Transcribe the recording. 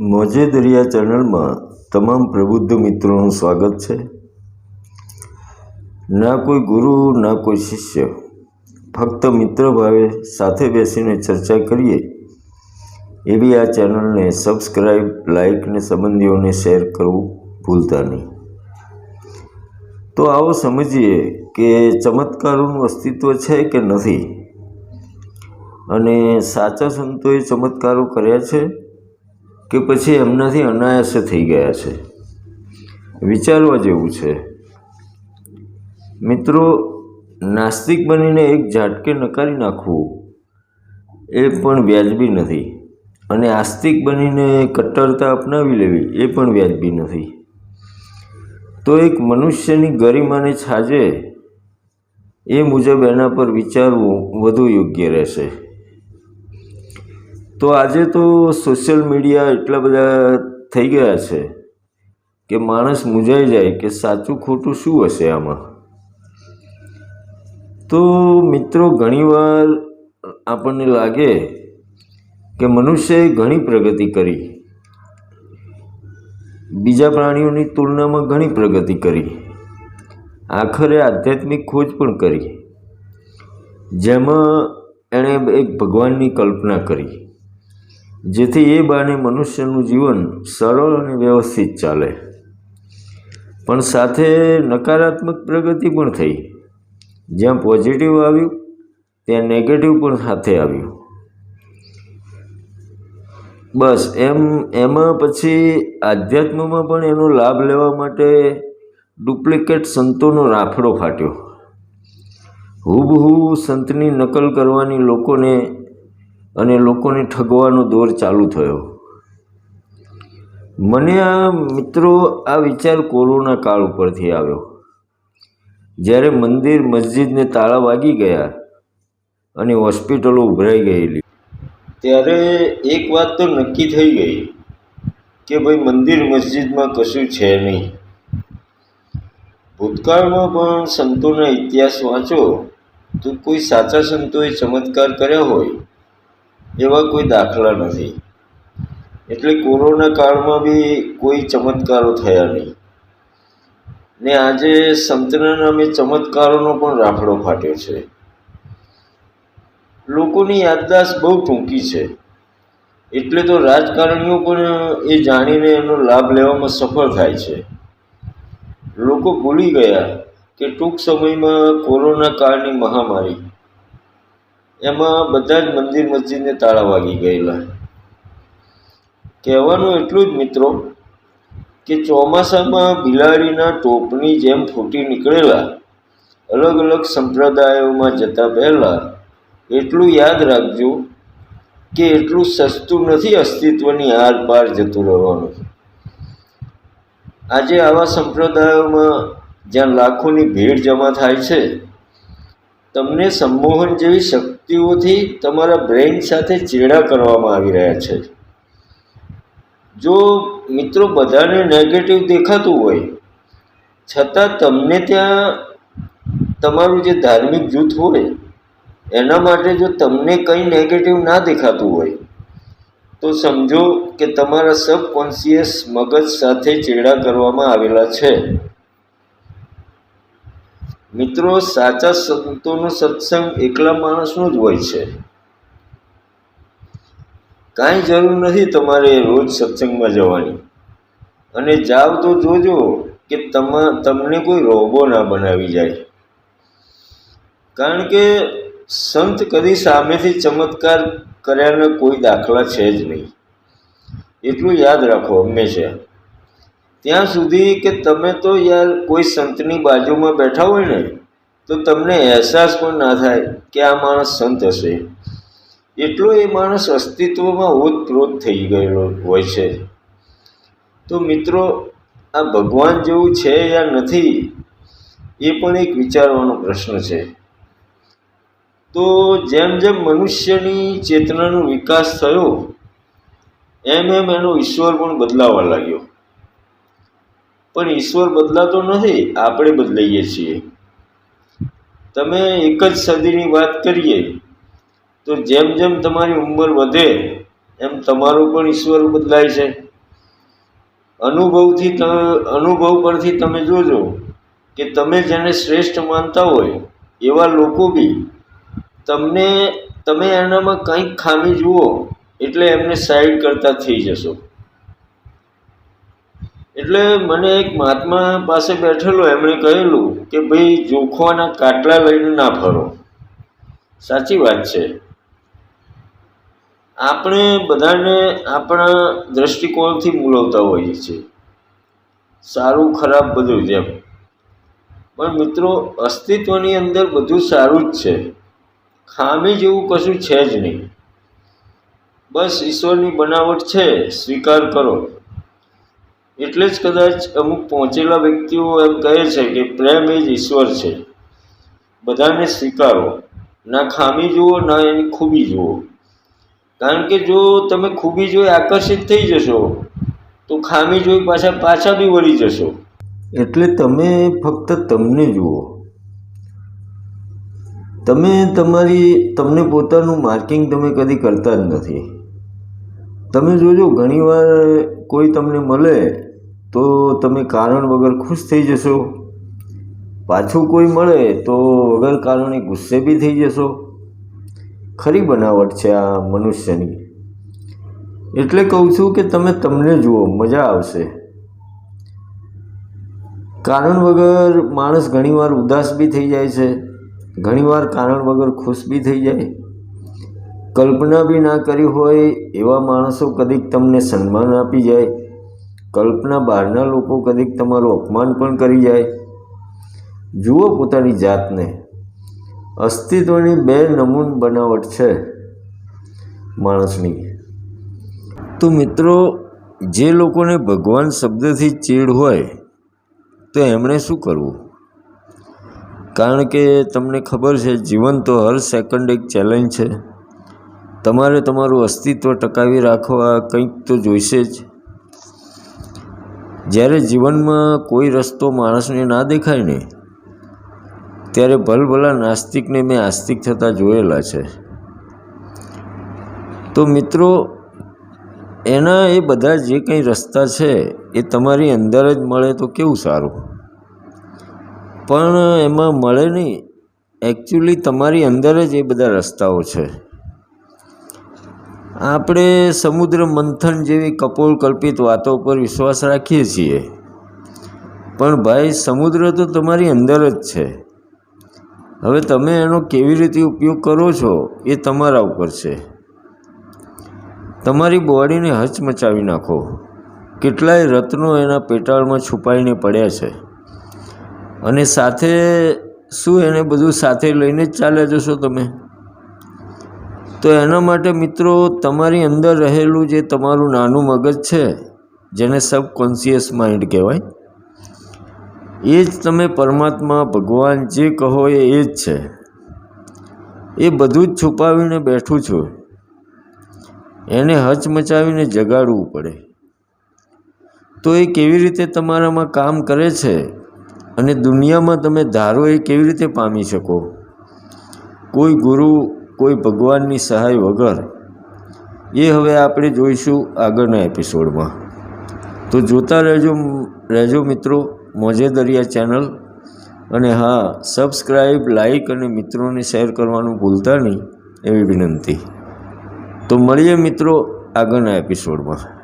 મોજે દરિયા ચેનલમાં તમામ પ્રબુદ્ધ મિત્રોનું સ્વાગત છે. ના કોઈ ગુરુ, ના કોઈ શિષ્ય, ફક્ત મિત્ર ભાવે સાથે બેસીને ચર્ચા કરીએ એવી આ ચેનલને સબસ્ક્રાઈબ લાઇક ને સંબંધીઓને શેર કરવું ભૂલતા નહીં. તો આવો સમજીએ કે ચમત્કારોનું અસ્તિત્વ છે કે નથી? અને સાચા સંતોએ ચમત્કારો કર્યા છે? કે પછી એમનાથી અનાયાસે થઈ ગયા છે. વિચારવા જેવું છે. મિત્રો, નાસ્તિક બનીને એક ઝાટકે નકારી નાખવું એ પણ વ્યાજબી નથી. અને આસ્તિક બનીને કટ્ટરતા અપનાવી લેવી એ પણ વ્યાજબી નથી. તો એક મનુષ્યની ગરિમાને છાજે એ મુજબ એના પર વિચારવું વધુ યોગ્ય રહેશે. તો આજે તો સોશિયલ મીડિયા એટલા બધા થઈ ગયા છે કે માણસ મૂંઝાઈ જાય કે સાચું ખોટું શું હશે આમાં? તો મિત્રો, ઘણીવાર આપણને લાગે કે મનુષ્યએ ઘણી પ્રગતિ કરી. બીજા પ્રાણીઓની તુલનામાં ઘણી પ્રગતિ કરી. આખરે આધ્યાત્મિક ખોજ પણ કરી. જેમાં એણે એક ભગવાનની કલ્પના કરી. જેથી એ બાને મનુષ્યનું જીવન સરળ અને વ્યવસ્થિત ચાલે. પણ સાથે નકારાત્મક પ્રગતિ પણ થઈ. જ્યાં પોઝિટિવ આવ્યું, ત્યાં નેગેટિવ પણ સાથે આવ્યું. બસ, એમ, એમાં પછી આધ્યાત્મમાં પણ એનો લાભ લેવા માટે ડુપ્લિકેટ સંતોનો રાફડો ફાટ્યો. હુબહુ સંતની નકલ કરવાની લોકોને અને લોકોને ઠગવાનો દોર ચાલુ થયો. મને આ મિત્રો આ વિચાર કોરોના કાળ ઉપરથી આવ્યો. જ્યારે મંદિર, મસ્જિદને તાળા વાગી ગયા અને હોસ્પિટલો ઉભરાઈ ગયેલી. ત્યારે એક વાત તો નક્કી થઈ ગઈ કે ભાઈ મંદિર, મસ્જિદમાં કશું છે નહીં. ભૂતકાળમાં પણ સંતોના ઇતિહાસ વાંચો તો કોઈ સાચા સંતોએ ચમત્કાર કર્યા હોય. એવા કોઈ દાખલા નથી. એટલે કોરોના કાળમાં બી કોઈ ચમત્કારો થયા નહીં. ને આજે સંતના નામે ચમત્કારોનો પણ રાફડો ફાટ્યો છે. લોકોની યાદદાસ્ત બહુ ટૂંકી છે. એટલે તો રાજકારણીઓ પણ એ જાણીને એનો લાભ લેવામાં સફળ થાય છે. લોકો ભૂલી ગયા કે ટૂંક સમયમાં કોરોના કાળની મહામારી એમાં બધા જ મંદિર મસ્જિદને તાળા વાગી ગયેલા. કહેવાનું એટલું જ મિત્રો કે ચોમાસામાં બિલાડીના ટોપની જેમ ફૂટી નીકળેલા, અલગ અલગ સંપ્રદાયોમાં જતા પહેલાં, એટલું યાદ રાખજો કે એટલું સસ્તું નથી અસ્તિત્વની આરપાર જતું રહેવાનું. આજે આવા સંપ્રદાયોમાં જ્યાં લાખોની ભીડ જમા થાય છે તમને સંમોહન જેવી શક્તિઓથી તમારા બ્રેઇન સાથે ચેડા કરવામાં આવી રહ્યા છે. જો મિત્રો બધાને નેગેટિવ દેખાતું હોય, છતાં તમને ત્યાં તમારું જે ધાર્મિક જૂથ હોય, એના માટે જો તમને કંઈ નેગેટિવ ના દેખાતું હોય, તો સમજો કે તમારા સબકોન્શિયસ મગજ સાથે ચેડા કરવામાં આવેલા છે. મિત્રો, સાચા સંતોનો સત્સંગ એકલા માણસનો જ હોય છે. કાંઈ જરૂર નથી તમારે રોજ સત્સંગમાં જવાની. અને જાવ તો જોજો કે તમા, તમને કોઈ રોબો ના બનાવી જાય. કારણ કે સંત કદી સામેથી ચમત્કાર કર્યાના કોઈ દાખલા છે જ નહીં. એટલું યાદ રાખો હંમેશા. ત્યાં સુધી કે તમે તો યાર કોઈ સંતની બાજુમાં બેઠા હોય ને, તો તમને અહેસાસ પણ ના થાય કે આ માણસ સંત હશે. એટલો એ માણસ અસ્તિત્વમાં ઓતપ્રોત થઈ ગયેલો હોય છે. તો મિત્રો, આ ભગવાન જેવું છે યા નથી, એ પણ એક વિચારવાનો પ્રશ્ન છે. તો જેમ જેમ મનુષ્યની ચેતનાનો વિકાસ થયો, એમ એમ એનો ઈશ્વર પણ બદલાવા લાગ્યો. પણ ઈશ્વર બદલાતો નથી, આપણે બદલાઈએ છીએ. તમે એક જ સદીની વાત કરીએ, તો જેમ જેમ તમારી ઉંમર વધે, એમ તમારો પણ ઈશ્વર બદલાય છે. અનુભવથી તમે અનુભવ પરથી તમે જોજો કે તમે જેને શ્રેષ્ઠ માનતા હોય, એવા લોકો બી તમને, તમે એનામાં કંઈક ખામી જુઓ, એટલે એમને સાઈડ કરતા થઈ જશો. એટલે મને એક મહાત્મા પાસે બેઠેલો, એમણે કહેલું કે ભાઈ જોખવાના કાટલા લઈને ના ફરો. સાચી વાત છે. આપણે બધાને આપણા દ્રષ્ટિકોણથી મૂલવતા હોઈએ છીએ. સારું, ખરાબ બધું જેમ પણ મિત્રો, અસ્તિત્વની અંદર બધું સારું જ છે. ખામી જેવું કશું છે જ નહીં. બસ ઈશ્વરની બનાવટ છે, સ્વીકાર કરો. એટલે જ કદાચ અમુક પહોંચેલા વ્યક્તિઓ એમ કહે છે કે પ્રેમ એ જ ઈશ્વર છે. બધાને સ્વીકારો. ના ખામી જુઓ, ના એની ખૂબી જુઓ. કારણ કે જો તમે ખૂબી જોઈ આકર્ષિત થઈ જશો, તો ખામી જોઈ પાછા પાછા બી વળી જશો. એટલે તમે ફક્ત તમને જુઓ. તમે તમારી, તમને પોતાનું માર્કિંગ તમે કદી કરતા જ નથી. તમે જોજો, ઘણીવાર કોઈ તમને મળે તો તમે કારણ વગર ખુશ થઈ જશો. પાછું કોઈ મળે તો વગર કારણે ગુસ્સે બી થઈ જશો. ખરી બનાવટ છે આ મનુષ્યની. એટલે કહું છું કે તમે તમને જુઓ, મજા આવશે. કારણ વગર માણસ ઘણીવાર ઉદાસ બી થઈ જાય છે. ઘણીવાર કારણ વગર ખુશ બી થઈ જાય. કલ્પના બી ના કરી હોય એવા માણસો કદીક તમને સન્માન આપી જાય. કલ્પના બહારના લોકો કદીક તમારું અપમાન પણ કરી જાય. જુઓ પોતાની જાતને. અસ્તિત્વની બે નમૂન બનાવટ છે માણસની. તો મિત્રો, જે લોકોને ભગવાન શબ્દથી ચીડ હોય, તો એમણે શું કરવું? કારણ કે તમને ખબર છે, જીવન તો હર સેકન્ડ એક ચેલેન્જ છે. તમારે તમારું અસ્તિત્વ ટકાવી રાખવા કંઈક તો જોઈશે જ. જ્યારે જીવનમાં કોઈ રસ્તો માણસને ના દેખાય ને, ત્યારે ભલભલા નાસ્તિકને મેં આસ્તિક થતાં જોયેલા છે. તો મિત્રો, એના એ બધા જે કંઈ રસ્તા છે, એ તમારી અંદર જ મળે તો કેવું સારું? પણ એમાં મળે નહીં. એકચ્યુઅલી તમારી અંદર જ એ બધા રસ્તાઓ છે. આપણે સમુદ્ર મંથન જેવી કપોલ કલ્પિત વાતો પર વિશ્વાસ રાખીએ છીએ. પણ ભાઈ, સમુદ્ર તો તમારી અંદર જ છે. હવે તમે એનો કેવી રીતે ઉપયોગ કરો છો એ તમારા ઉપર છે. તમારી બોડીને હચમચાવી નાખો. કેટલાય રત્નો એના પેટાળમાં છુપાઈને પડ્યા છે. અને સાથે શું એને બધું સાથે લઈને જ ચાલ્યા જશો તમે? તો એના માટે મિત્રો તમારી અંદર રહેલું જે તમારું નાનું મગજ છે, જેને સબકોન્શિયસ માઇન્ડ કહેવાય, એ જ તમે પરમાત્મા, ભગવાન જે કહો એ જ છે. એ બધું જ છુપાવીને બેઠું છું. એને હચમચાવીને જગાડવું પડે. તો એ કેવી રીતે તમારામાં કામ કરે છે અને દુનિયામાં તમે ધારો એ કેવી રીતે પામી શકો? કોઈ ગુરુ કોઈ ભગવાનની સહાય વગર એ હવે આપણે જોઈશું આગળના એપિસોડમાં. તો જોતા રહેજો રહેજો મિત્રો, મોજે દરિયા ચેનલ. અને હા સબસ્ક્રાઈબ લાઈક અને મિત્રોને શેર કરવાનું ભૂલતા નહીં, એવી વિનંતી. તો મળીએ મિત્રો આગળના એપિસોડમાં.